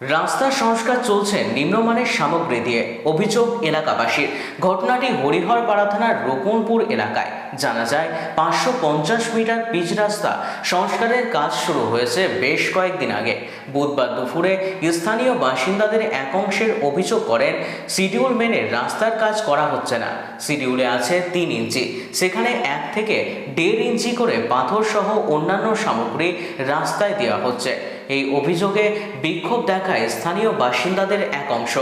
রাস্তা সংস্কার চলছে নিম্নমানের সামগ্রী দিয়ে, অভিযোগ এলাকাবাসীর। ঘটনাটি হরিহরপাড়া থানার রকুনপুর এলাকায়। জানা যায়, পাঁচশো পঞ্চাশ মিটার পিচ রাস্তা সংস্কারের কাজ শুরু হয়েছে বেশ কয়েকদিন আগে। বুধবার দুপুরে স্থানীয় বাসিন্দাদের এক অংশের অভিযোগ করেন, শিডিউল মেনে রাস্তার কাজ করা হচ্ছে না। শিডিউলে আছে তিন ইঞ্চি। সেখানে এক থেকে দেড় ইঞ্চি করে পাথর সহ অন্যান্য সামগ্রী রাস্তায় দেওয়া হচ্ছে। এই অভিযোগে বিক্ষোভ দেখায় স্থানীয় বাসিন্দাদের এক অংশ।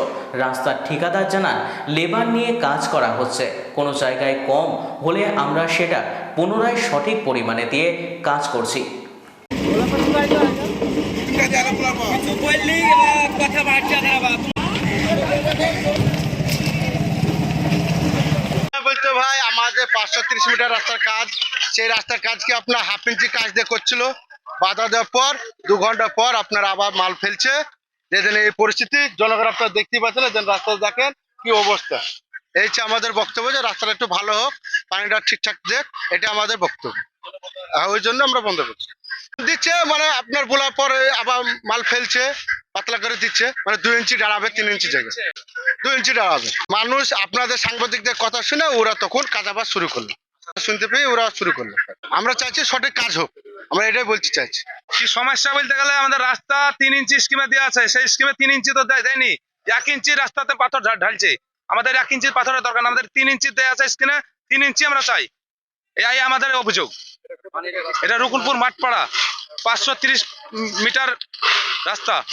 রাস্তার ঠিকাদার জানান, লেবার নিয়ে কাজ করা হচ্ছে। কোনো জায়গায় কম হলে আমরা সেটা পুনরায় সঠিক পরিমাণে দিয়ে কাজ করছি। ভাই আমাদের পাঁচশো তিরিশ মিটার রাস্তার কাজ, সেই রাস্তার কাজকে আপনার হাফ ইঞ্চি কাজ দিয়ে করছিল? বাধা দেওয়ার পর, দু ঘণ্টা পর আপনার আবার মাল ফেলছে। যেদিন এই পরিস্থিতি, জনগণ আপনারা দেখতেই পাচ্ছেন যেন রাস্তা দেখেন কি অবস্থা। এই হচ্ছে আমাদের বক্তব্য যে রাস্তাটা একটু ভালো হোক, পানিটা ঠিকঠাক দেখ এটা আমাদের বক্তব্য। ওই জন্য আমরা বন্ধ করছি। দিচ্ছে মানে আপনার বলার পর আবার মাল ফেলছে, পাতলা করে দিচ্ছে মানে দুই ইঞ্চি দাঁড়াবে, তিন ইঞ্চি জায়গা। দুই ইঞ্চি দাঁড়াবে। মানুষ আপনাদের সাংবাদিকদের কথা শুনে ওরা তখন কাজ আবার শুরু করল। শুনতে পেয়ে ওরা শুরু করল। আমরা চাইছি সঠিক কাজ হোক। আমরা এটাই বলতে চাইছি। কি সমস্যা বলতে গেলে আমাদের রাস্তা তিন ইঞ্চি স্কিমে দেওয়া আছে। সেই স্কিমে তিন ইঞ্চি তো দেয়- দেয়নি। এক ইঞ্চি রাস্তাতে পাথর ঢালছে। আমাদের এক ইঞ্চি পাথরের দরকার আমাদের তিন ইঞ্চি দেওয়া আছে স্কিমে তিন ইঞ্চি আমরা চাই। এই আমাদের অভিযোগ। এটা রুকুলপুর মাঠপাড়া, পাঁচশো তিরিশ মিটার রাস্তা।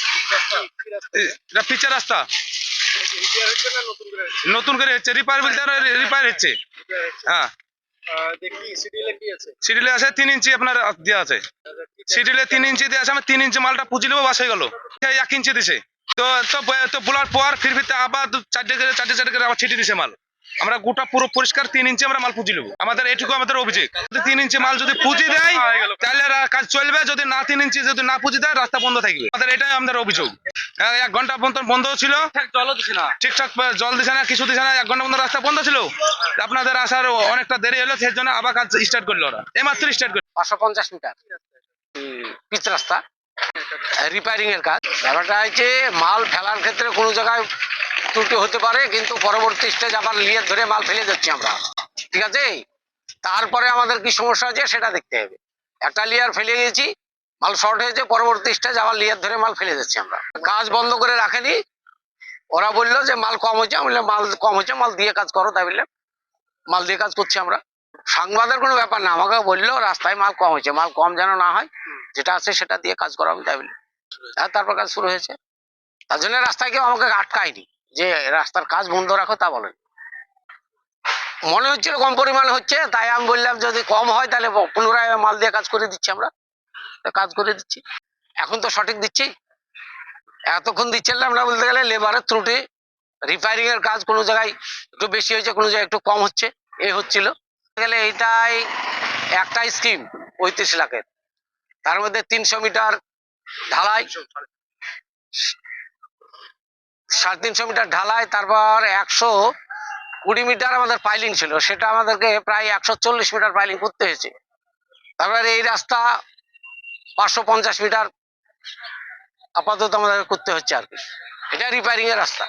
এটা পিচের রাস্তা। নতুন করে হচ্ছে। রিপার বলতে রিপায়ার হচ্ছে। হ্যাঁ। সিডিলে আছে তিন ইঞ্চি আপনার দেওয়া আছে সিডিলে তিন ইঞ্চি দিয়ে আছে আমি তিন ইঞ্চি মালটা পুজি নেব বাস হয়ে গেল এক ইঞ্চি দিছে তো তো বলার পর ফির ফিরতে আবার চারটে করে চারটে চারটে করে আবার ছিটি দিছে মাল আমরা গোটা পুরো পরিষ্কার তিন ইঞ্চি আমরা মাল পুঁজি নেব। আমাদের এটুকু আমাদের অভিযোগ। তিন ইঞ্চি মাল যদি পুঁজি দেয় তাহলে কাজ চলবে যদি না তিন ইঞ্চি যদি না পুঁজি দেয় রাস্তা বন্ধ থাকবে। আমাদের এটাই আমাদের অভিযোগ। এক- এক ঘণ্টা পর্যন্ত বন্ধ ছিল। জলও দিছে না। ঠিকঠাক জল দিছে না কিছু দিছে না এক ঘণ্টা পর্যন্ত রাস্তা বন্ধ ছিল। আপনাদের আসার অনেকটা দেরি হলো সেই জন্য আবার কাজ স্টার্ট করল ওরা। এইমাত্র স্টার্ট করল। পাঁচশো পঞ্চাশ মিটার। পিচ রাস্তা। রিপেয়ারিং এর কাজ। ব্যাপারটা হচ্ছে মাল ফেলার ক্ষেত্রে কোনো জায়গায় ত্রুটি হতে পারে কিন্তু পরবর্তী স্টেজ আবার লিয়ে ধরে মাল ফেলে যাচ্ছি আমরা। ঠিক আছে? তারপরে আমাদের কি সমস্যা আছে সেটা দেখতে হবে। একটা লিয়ার ফেলে গেছি মাল শর্ট হয়েছে পরবর্তী স্টেজ আবার লিয়ার ধরে মাল ফেলে যাচ্ছি আমরা। কাজ বন্ধ করে রাখেনি। ওরা বলল যে মাল কম হয়েছে আমি বললাম, মাল কম হয়েছে মাল দিয়ে কাজ করো তাই বললে মাল দিয়ে কাজ করছি আমরা। সংবাদের কোনো ব্যাপার না আমাকে বলল রাস্তায় মাল কম হয়েছে মাল কম যেন না হয় যেটা আছে সেটা দিয়ে কাজ করা আমি তাই বলি আর তারপর কাজ শুরু হয়েছে। তার জন্য রাস্তায় কেউ আমাকে আটকায়নি। যে রাস্তার কাজ বন্ধ রাখো, তা বলেন মনে হচ্ছিল কম পরিমাণে হচ্ছে, তাই আমি বললাম যদি কম হয় তাহলে পুনরায় মাল দিয়ে কাজ করে দিচ্ছি আমরা। কাজ করে দিচ্ছি। এখন তো সঠিক দিচ্ছি। এতক্ষণ দিচ্ছিলাম আমরা বলতে গেলে লেবারের ত্রুটি। রিপেয়ারিং এর কাজ কোনো জায়গায় একটু বেশি হয়েছে, কোনো জায়গায় একটু কম হচ্ছে এই হচ্ছিল। গেলে এইটাই একটা স্কিম পঁয়ত্রিশ লাখের। তার মধ্যে তিনশো মিটার ঢালাই। সাড়ে তিনশো মিটার ঢালাই, তারপর একশো কুড়ি মিটার আমাদের পাইলিং ছিল। সেটা আমাদেরকে প্রায় একশো চল্লিশ মিটার পাইলিং করতে হয়েছে। তারপর এই রাস্তা পাঁচশো পঞ্চাশ মিটার আপাতত আমাদের করতে হচ্ছে আর কি। এটা রিপেয়ারিং এর রাস্তা।